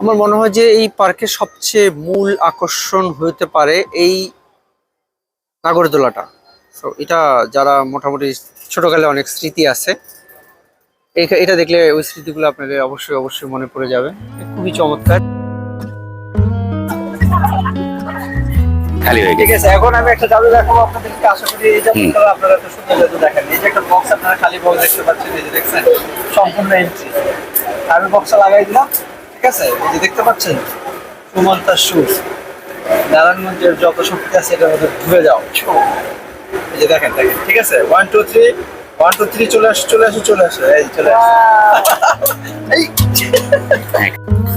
আমার মনে হয় যে এই পার্কের সবচেয়ে মূল আকর্ষণ হতে পারে এই নাগরদোলাটা। তো এটা যারা মোটামুটি ছোটকালে অনেক স্মৃতি আছে এটা দেখলে ওই স্মৃতিগুলো আপনাদের অবশ্যই অবশ্যই মনে পড়ে যাবে। খুবই চমৎকার। খালি হয়ে গেছে। এখন আমি একটা জাদু দেখাবো আপনাদেরকে। আশা করি এই জাদুটা আপনারা তো সুন্দর জাদু দেখেন। এই যে একটা বক্স আপনারা খালি বক্স দেখতে পাচ্ছেন এই যে দেখছেন সম্পূর্ণ এন্ট্রি আমি বক্সটা লাগাই দিলাম। আছে? যে দেখতে পাচ্ছেন? সুমন্তার সুর নারায়ণগঞ্জের যত শক্তি আছে এটার মধ্যে ডুবে যাও। এই যে দেখেন দেখেন ঠিক আছে? One two three one two three চলে আসো চলে আসো চলে আসো। এই চলে আসো।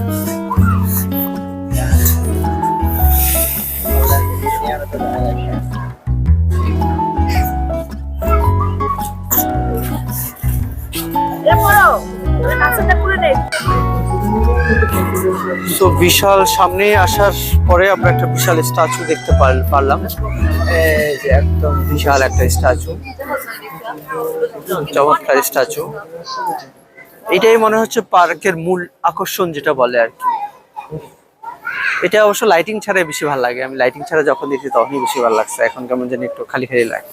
বিশাল সামনে আসার পরে আমরা একটা বিশাল স্ট্যাচু দেখতে পার- পারলাম। একদম বিশাল একটা স্ট্যাচু চমৎকার স্ট্যাচু এটাই মনে হচ্ছে পার্কের মূল আকর্ষণ যেটা বলে আর কি। এটা অবশ্য লাইটিং ছাড়াই বেশি ভালো লাগে। আমি লাইটিং ছাড়া যখন দেখি তখনই বেশি ভালো লাগছে। এখন কেমন জানি একটু খালি খালি লাগে।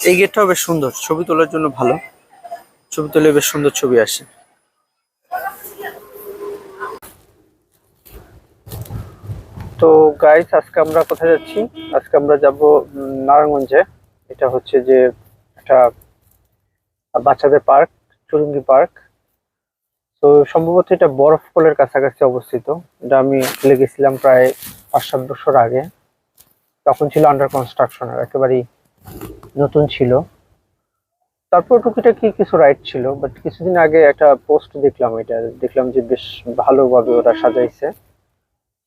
এই গেটটাও বেশ সুন্দর, ছবি তোলার জন্য ভালো। ছবি তুলে বেশ সুন্দর ছবি আসে। তো গাইস আজকে আমরা কোথায় যাচ্ছি? আজকে আমরা যাব নারায়ণগঞ্জে। এটা হচ্ছে যে একটা বাচ্চাদের পার্ক, চুরুঙ্গি পার্ক। তো সম্ভবত এটা বরফ কোলের কাছাকাছি অবস্থিত। এটা আমি চলে গেছিলাম প্রায় পাঁচ সাত বছর আগে। তখন ছিল আন্ডার কনস্ট্রাকশন একেবারেই নতুন ছিল। তারপর টুকিটাকি কিছু রাইড ছিল বাট কিছুদিন আগে একটা পোস্ট দেখলাম এটা। দেখলাম যে বেশ ভালোভাবে ওরা সাজাইছে।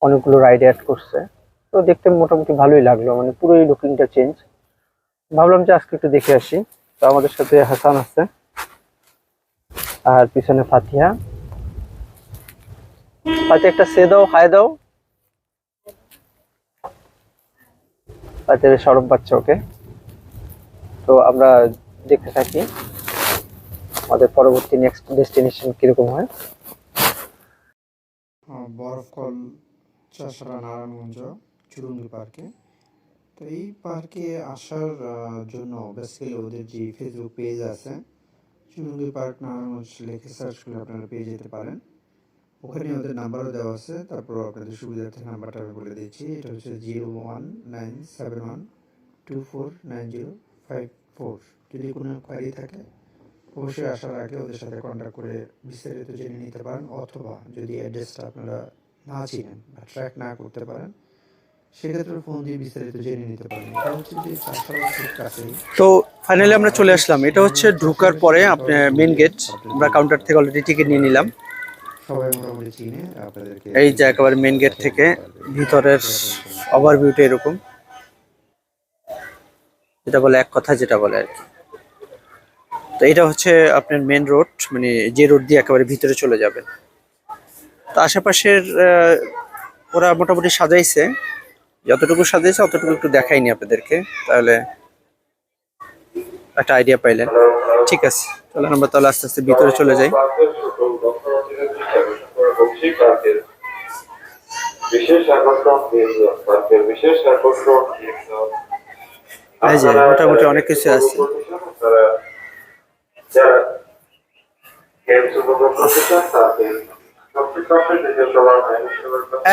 অনেকগুলো রাইড অ্যাড করছে। তো দেখতে মোটামুটি ভালোই লাগল মানে পুরোই লুকিংটা চেঞ্জ ভাবলাম যে আজকে একটু দেখে আসি। তো আমাদের সাথে হাসান আছে, আর পিছনে ফাতিহা। ফাতিহা একটা সে দাও, হায় দাও। ফাতিহা সরব বাচ্চা ওকে। তো আমরা দেখতে থাকি আমাদের পরবর্তী নেক্সট ডেস্টিনেশন কীরকম হয়। বরফকল চাষরা নারায়ণগঞ্জ চুরুঙ্গি পার্কে। তো এই পার্কে আসার জন্য বেসিক্যালি ওদের যে ফেসবুক পেজ আছে চুরুঙ্গি পার্ক নারায়ণগঞ্জ লিখে সার্চ করে আপনারা পেয়ে যেতে পারেন। ওখানে ওদের নাম্বারও দেওয়া আছে, তারপর আপনাদের সুবিধার্থে নাম্বারটা আমি বলে দিচ্ছি। এটা হচ্ছে zero one nine seven one two four nine zero five four যদি কোনো কোয়ারি থাকে অবশ্যই আসার আগে ওদের সাথে কন্ট্যাক্ট করে বিস্তারিত জেনে নিতে পারেন অথবা যদি অ্যাড্রেসটা আপনারা না চিনেন বা ট্র্যাক না করতে পারেন সেক্ষেত্রে ফোন দিয়ে বিস্তারিত জেনে নিতে পারেন। এটা হচ্ছে যে খুব কাছেই। তো ফাইনালি আমরা চলে আসলাম। এটা হচ্ছে ঢোকার পরে আপনার মেন গেট আমরা কাউন্টার থেকে অলরেডি টিকিট নিয়ে নিলাম। সবাই মোটামুটি চিনে আপনাদেরকে এই যে একেবারে মেন গেট থেকে ভিতরের ওভারভিউটা এরকম। যেটা বলে এক কথা যেটা বলে আর কি। তো এটা হচ্ছে আপনার মেন রোড মানে যে রোড দিয়ে একেবারে ভিতরে চলে যাবেন। তো আশেপাশের ওরা মোটামুটি সাজাইছে। যতটুকু সাজাইছে অতটুকু একটু দেখাইনি আপনাদেরকে। তাহলে একটা আইডিয়া পাইলেন। ঠিক আছে, তাহলে আমরা তাহলে আস্তে আস্তে ভিতরে চলে যাই। বিশেষ আকর্ষণ বিশেষ আকর্ষণ এই যে মোটামুটি অনেক কিছু আছে।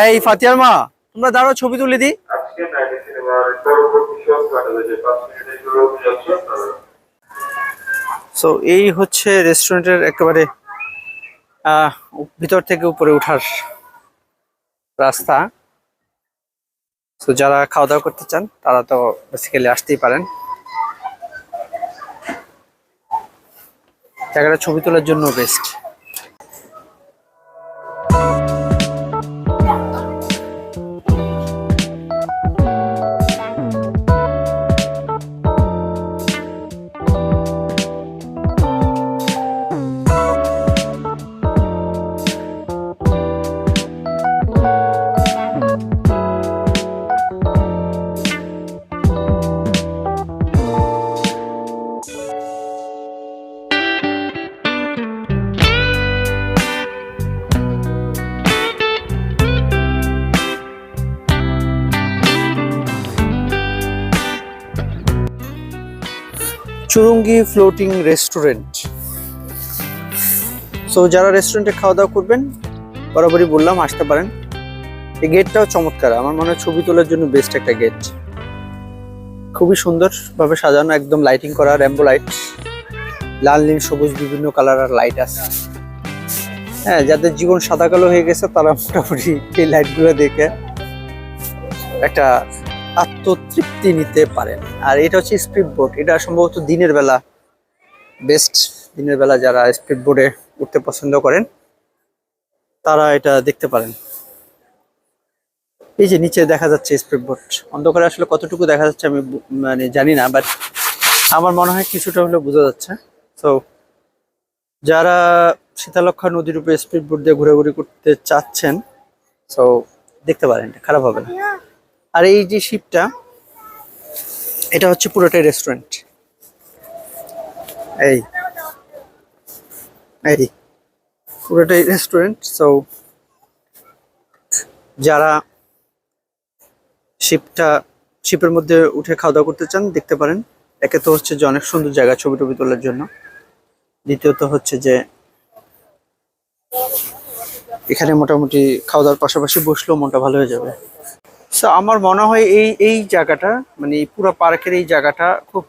এই ফাতিয়ার মা তোমরা দাঁড়াও ছবি তুলে তারা সো এই হচ্ছে রেস্টুরেন্টের একেবারে আহ, ভিতর থেকে উপরে ওঠার রাস্তা। তো যারা খাওয়া দাওয়া করতে চান, তারা তো বেসিক্যালি আসতেই পারেন। জায়গাটা ছবি তোলার জন্য best Churungi floating restaurant. So যারা রেস্টুরেন্টে খাওয়া দাওয়া করবেন, বরাবরই বললাম, আসতে পারেন। এই গেটটাও চমৎকার। আমার মনে হয় ছবি তোলার জন্য বেস্ট একটা গেট খুবই সুন্দরভাবে সাজানো, একদম লাইটিং করা র্যাম্বো লাইট লাল, নীল, সবুজ, বিভিন্ন কালার আর লাইট আছে। হ্যাঁ যাদের জীবন সাদা কালো হয়ে গেছে, তারা মোটামুটি এই লাইটগুলো দেখে একটা আত্মতৃপ্তি নিতে পারেন। আর এটা হচ্ছে স্পিড বোট এটা সম্ভবত দিনের বেলা বেস্ট দিনের বেলা যারা স্পিড বোটে উঠতে পছন্দ করেন, তারা এটা দেখতে পারেন। এই যে নিচে দেখা যাচ্ছে স্পিড বোট অন্ধকারে আসলে কতটুকু দেখা যাচ্ছে আমি মানে জানি না বাট আমার মনে হয় কিছুটা হলেও বোঝা যাচ্ছে। তো যারা শীতালক্ষা নদীর উপরে স্পিড বোট দিয়ে ঘোরাঘুরি করতে চাচ্ছেন তো দেখতে পারেন খারাপ হবে না। আর এই যে শিপটা এটা হচ্ছে পুরোটাই রেস্টুরেন্ট এই এই, পুরোটাই রেস্টুরেন্ট সো যারা শিপটা শিপের মধ্যে উঠে খাওয়া দাওয়া করতে চান, দেখতে পারেন। একে তো হচ্ছে যে অনেক সুন্দর জায়গা ছবি টবি তোলার জন্য। দ্বিতীয়ত হচ্ছে যে এখানে মোটামুটি খাওয়া দাওয়ার পাশাপাশি বসলেও মনটা ভালো হয়ে যাবে। সো আমার মনে হয় এই এই জায়গাটা মানে পুরো পার্কের এই জায়গাটা খুব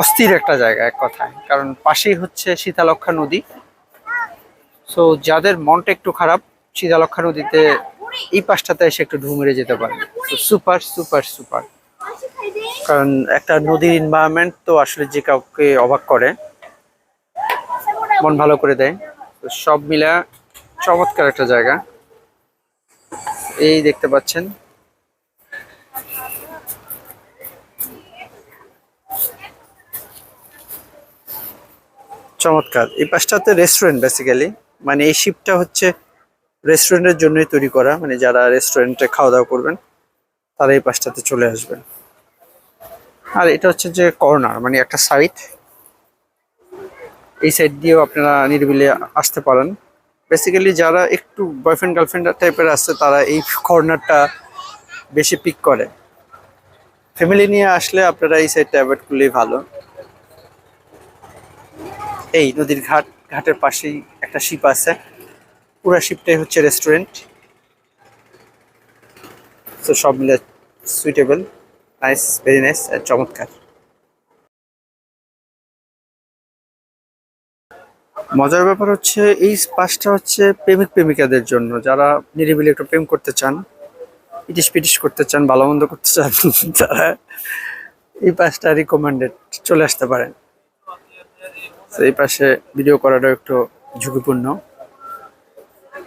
অস্থির একটা জায়গা এক কথায়। কারণ পাশেই হচ্ছে শীতালক্ষা নদী। সো যাদের মনটা একটু খারাপ শীতালক্ষা নদীতে এই পাশটাতে এসে একটু ঢু মেরে যেতে পারে। সুপার সুপার সুপার কারণ একটা নদীর এনভায়রনমেন্ট তো আসলে যে কাউকে অবাক করে, মন ভালো করে দেয়। তো সব মিলা চমৎকার একটা জায়গা। এই দেখতে পাচ্ছেন। চমৎকার। এই পাশটাতে রেস্টুরেন্ট বেসিক্যালি মানে এই শিপটা হচ্ছে রেস্টুরেন্টের জন্যই তৈরি করা মানে যারা রেস্টুরেন্টে খাওয়া দাওয়া করবেন, তারা এই পাশটাতে চলে আসবেন। আর এটা হচ্ছে যে কর্নার মানে একটা সাইড এই সাইড দিয়েও আপনারা নিরিবিলি আসতে পারেন। বেসিক্যালি যারা একটু বয়ফ্রেন্ড গার্লফ্রেন্ড টাইপের আছে, তারা এই কর্নারটা বেশি পিক করে। ফ্যামিলি নিয়ে আসলে আপনারা এই সাইডটা অ্যাভয়েড করলেই ভালো। এই নদীর ঘাট, ঘাটের পাশেই একটা শিপ আছে। পুরো শিপটাই হচ্ছে রেস্টুরেন্ট তো সব মিলে সুইটেবল নাইস ভেরি নাইস চমৎকার। মজার ব্যাপার হচ্ছে এই পাশটা হচ্ছে প্রেমিক প্রেমিকাদের জন্য। যারা নিরিবিলি একটু প্রেম করতে চান ইটিস পিটিস করতে চান, ভালো মন্দ করতে চান, তারা এই পাশটা রিকমেন্ডেড চলে আসতে পারেন। তো এই পাশে ভিডিও করাটা একটু ঝুঁকিপূর্ণ।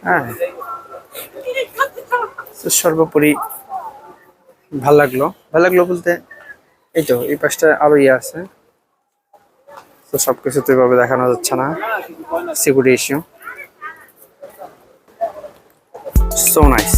হ্যাঁ। তো সর্বোপরি ভালো লাগল। ভালো লাগল বলতে এই তো, এই পাশটা আরও ইয়ে আছে। তো সবকিছু তো এভাবে দেখানো যাচ্ছে না। সিকিউরিটি ইস্যু সো নাইস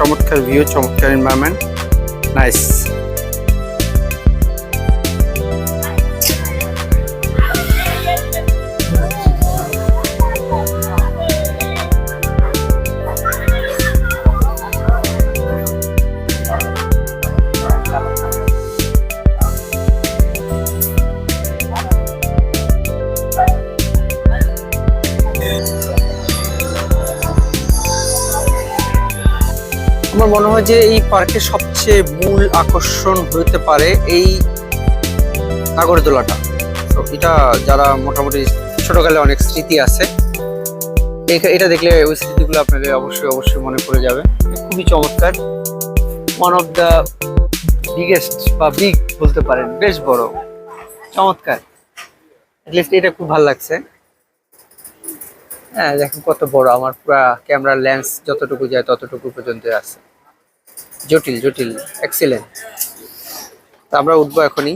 চমৎকার ভিউ চমৎকার এনভায়রনমেন্ট নাইস আমার মনে হয় যে এই পার্কের সবচেয়ে মূল আকর্ষণ হতে পারে এই নাগরদোলাটা তো এটা যারা মোটামুটি ছোটকালে অনেক স্মৃতি আছে এটা দেখলে ওই স্মৃতিগুলো আপনাদের অবশ্যই অবশ্যই মনে পড়ে যাবে। খুবই চমৎকার। ওয়ান অফ দ্য বিগেস্ট বা বিগ বলতে পারেন, বেশ বড়। চমৎকার। এটা খুব ভালো লাগছে। হ্যাঁ দেখুন কত বড়। আমার পুরা ক্যামেরার লেন্স যতটুকু যায় ততটুকু পর্যন্ত আছে। জটিল জটিল এক্সিলেন্ট তা আমরা উঠবো এখনই।